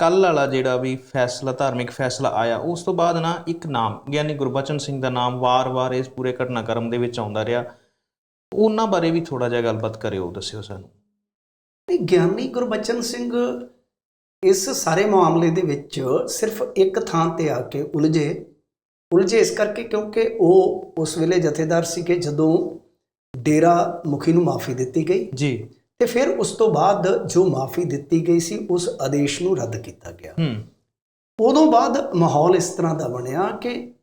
ਕੱਲ ਵਾਲਾ ਜਿਹੜਾ ਵੀ ਫੈਸਲਾ ਧਾਰਮਿਕ ਫੈਸਲਾ ਆਇਆ ਉਸ ਤੋਂ ਬਾਅਦ ਨਾ ਇੱਕ ਨਾਮ ਗਿਆਨੀ ਗੁਰਬਚਨ ਸਿੰਘ ਦਾ ਨਾਮ ਵਾਰ-ਵਾਰ ਇਸ ਪੂਰੇ ਘਟਨਾਕ੍ਰਮ ਦੇ ਵਿੱਚ ਆਉਂਦਾ ਰਿਹਾ। ਉਹਨਾਂ ਬਾਰੇ ਵੀ ਥੋੜਾ ਜਿਹਾ ਗੱਲਬਾਤ ਕਰਿਓ ਦੱਸਿਓ ਸਾਨੂੰ। ਤੇ ਗਿਆਨੀ ਗੁਰਬਚਨ ਸਿੰਘ ਇਸ ਸਾਰੇ ਮਾਮਲੇ ਦੇ ਵਿੱਚ ਸਿਰਫ ਇੱਕ ਥਾਂ ਤੇ ਆ ਕੇ ਉਲਝੇ। ਉਲਝੇ ਇਸ ਕਰਕੇ ਕਿਉਂਕਿ ਉਹ ਉਸ ਵੇਲੇ ਜਥੇਦਾਰ ਸੀ ਕਿ ਜਦੋਂ ਡੇਰਾ ਮੁਖੀ ਨੂੰ ਮਾਫੀ ਦਿੱਤੀ ਗਈ। ਜੀ। ਤੇ ਫਿਰ ਉਸ ਤੋਂ ਬਾਅਦ ਜੋ ਮਾਫੀ ਦਿੱਤੀ ਗਈ ਸੀ ਉਸ ਆਦੇਸ਼ ਨੂੰ ਰੱਦ ਕੀਤਾ ਗਿਆ। ਹੂੰ। ਉਦੋਂ ਬਾਅਦ ਮਾਹੌਲ ਇਸ ਤਰ੍ਹਾਂ ਦਾ ਬਣਿਆ ਕਿ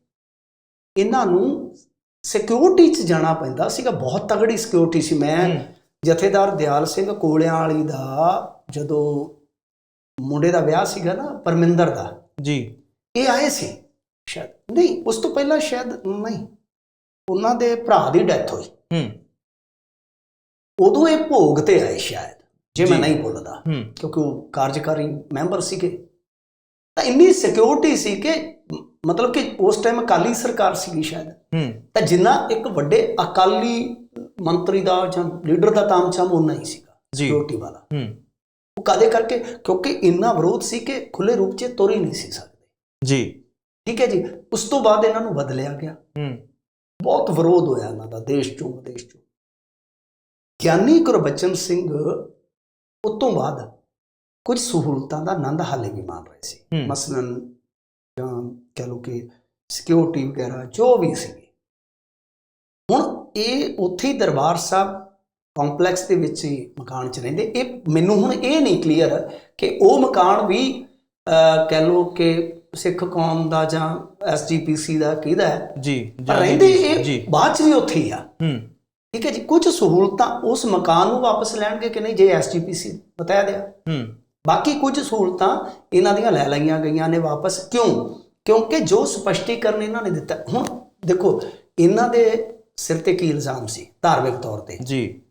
ਇਹਨਾਂ ਨੂੰ ਸਿਕਿਉਰਿਟੀ 'ਚ ਜਾਣਾ ਪੈਂਦਾ ਸੀਗਾ। ਬਹੁਤ ਤਗੜੀ ਸਿਕਿਉਰਿਟੀ ਸੀ। ਮੈਂ ਜਥੇਦਾਰ ਦਿਆਲ ਸਿੰਘ ਕੋਲਿਆਂ ਵਾਲੀ ਦਾ ਜਦੋਂ ਮੁੰਡੇ ਦਾ ਵਿਆਹ ਸੀਗਾ ਨਾ ਪਰਮਿੰਦਰ ਦਾ। ਜੀ। ਇਹ ਆਏ ਸੀ। ਸ਼ਾਇਦ ਨਹੀਂ ਉਸ ਤੋਂ ਪਹਿਲਾਂ ਸ਼ਾਇਦ ਨਹੀਂ। ਉਹਨਾਂ ਦੇ ਭਰਾ ਦੀ ਡੈਥ ਹੋਈ। ਹੂੰ। ਉਦੋਂ ਇਹ ਭੋਗ ਤੇ ਆਏ ਸ਼ਾਇਦ ਜੇ ਮੈਂ। ਨਹੀਂ ਭੁੱਲਦਾ ਹੂੰ। ਕਿਉਂਕਿ ਉਹ ਕਾਰਜਕਾਰੀ ਮੈਂਬਰ ਸੀਗੇ। ਤਾਂ ਇੰਨੀ ਸਿਕਿਉਰਿਟੀ ਸੀ ਕਿ ਮਤਲਬ ਕਿ ਉਸ ਟਾਈਮ ਅਕਾਲੀ ਸਰਕਾਰ ਸੀਗੀ ਸ਼ਾਇਦ। ਤਾਂ ਜਿੰਨਾ ਇੱਕ ਵੱਡੇ ਅਕਾਲੀ ਮੰਤਰੀ ਦਾ ਜਾਂ ਲੀਡਰ ਦਾ ਤਾਮਝਾਮ ਉਹਨਾਂ ਹੀ ਸੀਗਾ ਸਿਕਿਉਰਿਟੀ ਵਾਲਾ। ਉਹ ਕਾਦੇ ਕਰਕੇ? ਕਿਉਂਕਿ ਇੰਨਾ ਵਿਰੋਧ ਸੀ ਕਿ ਖੁੱਲੇ ਰੂਪ 'ਚ ਤੁਰ ਹੀ ਨਹੀਂ ਸੀ ਸਕਦੇ। ਜੀ। ਠੀਕ ਹੈ ਜੀ? ਉਸ ਤੋਂ ਬਾਅਦ ਇਹਨਾਂ ਨੂੰ ਬਦਲਿਆ ਗਿਆ। ਹੂੰ। ਬਹੁਤ ਵਿਰੋਧ ਹੋਇਆ ਇਹਨਾਂ ਦਾ ਦੇਸ਼ ਚੋਂ ਵਿਦੇਸ਼ ਚੋਂ। ਗਿਆਨੀ ਗੁਰਬਚਨ ਸਿੰਘ ਉਸ ਤੋਂ ਬਾਅਦ ਕੁਝ ਸਹੂਲਤਾਂ ਦਾ ਆਨੰਦ ਹਾਲੇ ਵੀ ਮਾਣ ਰਹੇ ਸੀ। ਮਸਲਨ ਜਾਂ ਕਹ ਲਓ ਕਿ ਸਿਕਿਉਰਿਟੀ ਵਗੈਰਾ ਜੋ ਵੀ ਸੀ। ਹੁਣ ਇਹ ਉੱਥੇ ਹੀ ਦਰਬਾਰ ਸਾਹਿਬ ਕੰਪਲੈਕਸ ਦੇ ਵਿੱਚ ਹੀ ਮਕਾਨ 'ਚ ਰਹਿੰਦੇ। ਇਹ ਮੈਨੂੰ ਹੁਣ ਇਹ ਨਹੀਂ ਕਲੀਅਰ ਕਿ ਉਹ ਮਕਾਨ ਵੀ ਕਹਿ ਲਓ ਕਿ ਸਿੱਖ ਕੌਮ ਦਾ ਜਾਂ ਐਸਜੀਪੀਸੀ ਦਾ ਕਿਹਦਾ ਹੈ? ਜੀ ਰਹਿੰਦੇ ਇਹ ਬਾਅਦ ਚ ਵੀ ਉੱਥੇ ਹੀ ਆ। ਹੂੰ। ਠੀਕ ਹੈ ਜੀ ਕੁਝ ਸਹੂਲਤਾਂ ਉਸ ਮਕਾਨ ਨੂੰ ਵਾਪਸ ਲੈਣਗੇ ਕਿ ਨਹੀਂ ਜੇ ਐਸਜੀਪੀਸੀ ਬਤਾਇਆ ਦਿਆ ਹੂੰ। ਬਾਕੀ ਕੁਝ ਸਹੂਲਤਾਂ ਇਹਨਾਂ ਦੀਆਂ ਲੈ ਲਈਆਂ ਗਈਆਂ ਨੇ ਵਾਪਸ। ਕਿਉਂ? ਕਿਉਂਕਿ ਜੋ ਸਪਸ਼ਟੀਕਰਨ ਇਹਨਾਂ ਨੇ ਦਿੱਤਾ ਹੁਣ ਦੇਖੋ ਇਹਨਾਂ ਦੇ ਸਿਰ ਤੇ ਕੀ ਇਲਜ਼ਾਮ ਸੀ ਧਾਰਮਿਕ ਤੌਰ ਤੇ? ਜੀ।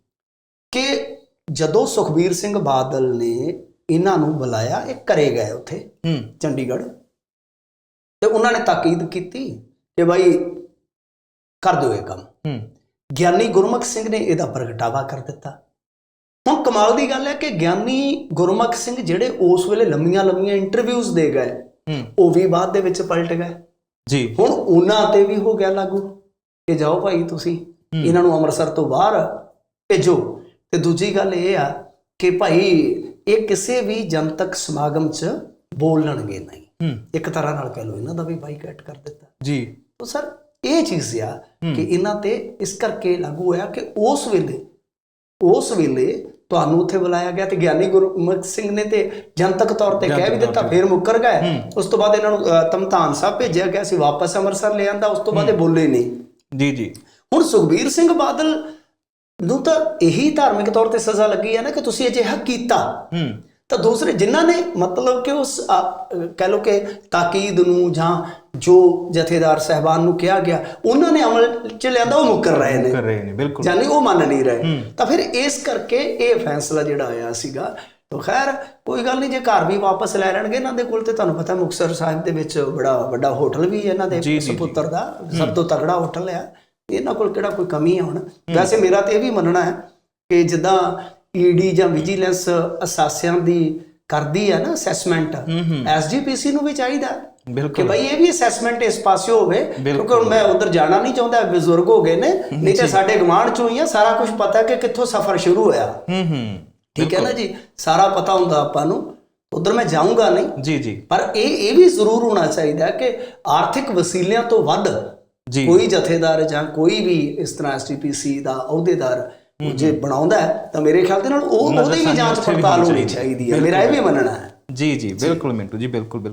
ਕਿ ਜਦੋਂ ਸੁਖਬੀਰ ਸਿੰਘ ਬਾਦਲ ਨੇ ਇਹਨਾਂ ਨੂੰ ਬੁਲਾਇਆ ਇਹ ਘਰੇ ਗਏ ਉੱਥੇ ਹੂੰ। ਚੰਡੀਗੜ੍ਹ। ਤੇ ਉਹਨਾਂ ਨੇ ਤਾਕੀਦ ਕੀਤੀ ਕਿ ਭਾਈ ਕਰ ਦਿਓ ਇਹ ਕੰਮ। ਹੂੰ। ਗਿਆਨੀ ਗੁਰਮੁਖ ਸਿੰਘ ਨੇ ਇਹਦਾ ਪ੍ਰਗਟਾਵਾ ਕਰ ਦਿੱਤਾ। ਹੁਣ ਕਮਾਲ ਦੀ ਗੱਲ ਹੈ ਕਿ ਗਿਆਨੀ ਗੁਰਮੁਖ ਸਿੰਘ ਜਿਹੜੇ ਉਸ ਵੇਲੇ ਲੰਮੀਆਂ ਲੰਮੀਆਂ ਇੰਟਰਵਿਊਜ਼ ਦੇ ਗਏ ਉਹ ਵੀ ਬਾਅਦ ਦੇ ਵਿੱਚ ਪਲਟ ਗਏ। ਜੀ। ਹੁਣ ਉਹਨਾਂ ਤੇ ਵੀ ਹੋ ਗਿਆ ਲਾਗੂ ਕਿ ਜਾਓ ਭਾਈ ਤੁਸੀਂ। ਇਹਨਾਂ ਨੂੰ ਅੰਮ੍ਰਿਤਸਰ ਤੋਂ ਬਾਹਰ ਭੇਜੋ। ਤੇ ਦੂਜੀ ਗੱਲ ਇਹ ਆ ਕਿ ਭਾਈ ਇਹ ਕਿਸੇ ਵੀ ਜਨਤਕ ਸਮਾਗਮ 'ਚ ਬੋਲਣਗੇ ਨਹੀਂ। ਇੱਕ ਤਰ੍ਹਾਂ ਨਾਲ ਕਹਿ ਲਓ ਇਹਨਾਂ ਦਾ ਵੀ ਬਾਈਕਾਟ ਕਰ ਦਿੱਤਾ। ਜੀ। ਤਾਂ ਸਰ ਇਹ ਚੀਜ਼ ਆ। ਕਿ ਇਹਨਾਂ ਤੇ ਇਸ ਕਰਕੇ ਲਾਗੂ ਹੋਇਆ ਕਿ ਉਸ ਵੇਲੇ ਉਸ ਵੇਲੇ ਤੁਹਾਨੂੰ ਉੱਥੇ ਬੁਲਾਇਆ ਗਿਆ ਤੇ ਗਿਆਨੀ ਗੁਰਮੁਖ ਸਿੰਘ ਨੇ ਤੇ ਜਨਤਕ ਤੌਰ ਤੇ ਕਹਿ ਵੀ ਦਿੱਤਾ। ਫਿਰ ਮੁੱਕਰ ਗਏ। ਉਸ ਤੋਂ ਬਾਅਦ ਇਹਨਾਂ ਨੂੰ ਤਮਤਾਨ ਸਾਹਿਬ ਭੇਜਿਆ ਗਿਆ ਸੀ ਵਾਪਸ ਅੰਮ੍ਰਿਤਸਰ ਲੈ ਆਂਦਾ ਉਸ ਤੋਂ ਬਾਅਦ ਇਹ ਬੋਲੇ ਨਹੀਂ ਜੀ ਜੀ ਹੁਣ ਸੁਖਬੀਰ ਸਿੰਘ ਬਾਦਲ ਨੂੰ ਤਾਂ ਇਹੀ ਧਾਰਮਿਕ ਤੌਰ ਤੇ ਸਜ਼ਾ ਲੱਗੀ ਹੈ ਨਾ ਕਿ ਤੁਸੀਂ ਅਜਿਹਾ ਕੀਤਾ ਹੂੰ ਤਾਂ ਦੂਸਰੇ ਜਿਨ੍ਹਾਂ ਨੇ ਮਤਲਬ ਕਿ ਉਸ ਕਹਿ ਲਓ ਕਿ ਤਾਕੀਦ ਨੂੰ ਜਾਂ ਜੋ ਜਥੇਦਾਰ ਸਹਿਬਾਨ ਨੂੰ ਕਿਹਾ ਗਿਆ ਉਹਨਾਂ ਨੇ ਅਮਲ ਚ ਲਿਆਂਦਾ ਉਹ ਮੁੱਕਰ ਰਹੇ ਨੇ। ਕਰ ਰਹੇ ਨੇ ਬਿਲਕੁਲ। ਜਾਨੀ ਉਹ ਮੰਨ ਨਹੀਂ ਰਹੇ। ਤਾਂ ਫਿਰ ਇਸ ਕਰਕੇ ਇਹ ਫੈਸਲਾ ਜਿਹੜਾ ਆਇਆ ਸੀਗਾ ਤਾਂ ਖੈਰ ਕੋਈ ਗੱਲ ਨਹੀਂ ਜੇ ਘਰ ਵੀ ਵਾਪਸ ਲੈ ਲੈਣਗੇ ਇਹਨਾਂ ਦੇ ਕੋਲ ਤੇ ਤੁਹਾਨੂੰ ਪਤਾ ਮੁਕਤਸਰ ਸਾਹਿਬ ਦੇ ਵਿੱਚ ਬੜਾ ਵੱਡਾ ਹੋਟਲ ਵੀ ਹੈ ਇਹਨਾਂ ਦੇ। ਸੁਪੁੱਤਰ ਦਾ ਸਭ ਤੋਂ ਤਗੜਾ ਹੋਟਲ ਹੈ ਇਹਨਾਂ ਕੋਲ ਕਿਹੜਾ ਕੋਈ ਕਮੀ ਹੈ ਹੁਣ? ਵੈਸੇ ਮੇਰਾ ਤੇ ਇਹ ਵੀ ਮੰਨਣਾ ਹੈ ਕਿ ਜਿੱਦਾਂ ਈਡੀ ਜਾਂ ਵਿਜੀਲੈਂਸ ਅਸਾਸਿਆਂ ਦੀ ਕਰਦੀ ਹੈ ਨਾ ਅਸੈਸਮੈਂਟ ਐਸਜੀਪੀਸੀ ਨੂੰ ਵੀ ਚਾਹੀਦਾ। ਕਿ ਭਾਈ ਇਹ ਵੀ ਅਸੈਸਮੈਂਟ ਇਸ ਪਾਸੇ ਹੋਵੇ। ਕਿਉਂਕਿ ਹੁਣ ਮੈਂ ਉਧਰ ਜਾਣਾ ਨਹੀਂ ਚਾਹੁੰਦਾ ਬਜ਼ੁਰਗ ਹੋ ਗਏ ਨੇ ਨਹੀਂ ਤੇ ਸਾਡੇ ਗਵਾਂਢ ਚੋਂ ਹੀ ਆ ਸਾਰਾ ਕੁਝ ਪਤਾ ਕਿ ਕਿੱਥੋਂ ਸਫ਼ਰ ਸ਼ੁਰੂ ਹੋਇਆ। ਹੂੰ ਹੂੰ। ਠੀਕ ਹੈ ਨਾ ਜੀ? ਸਾਰਾ ਪਤਾ ਹੁੰਦਾ ਆਪਾਂ ਨੂੰ। ਉਧਰ ਮੈਂ ਜਾਊਂਗਾ ਨਹੀਂ। ਜੀ ਜੀ। ਪਰ ਇਹ ਇਹ ਵੀ ਜ਼ਰੂਰ ਹੋਣਾ ਚਾਹੀਦਾ ਕਿ ਆਰਥਿਕ ਵਸੀਲਿਆਂ ਤੋਂ ਵੱਧ ਕੋਈ ਜਥੇਦਾਰ ਜਾਂ ਕੋਈ ਵੀ ਇਸ ਤਰ੍ਹਾਂ ਐਸਟੀਪੀਸੀ ਦਾ ਅਹੁਦੇਦਾਰ ਉਹ ਜੇ ਬਣਾਉਂਦਾ ਤਾਂ ਮੇਰੇ ਖਿਆਲ ਦੇ ਨਾਲ ਉਹ ਉਹਦੀ ਵੀ ਜਾਂਚ ਪੜਤਾਲ ਹੋਣੀ ਚਾਹੀਦੀ ਹੈ। ਮੇਰਾ ਇਹ ਵੀ ਮੰਨਣਾ ਹੈ। ਜੀ ਜੀ ਬਿਲਕੁਲ ਮਿੰਟੂ ਜੀ ਬਿਲਕੁਲ।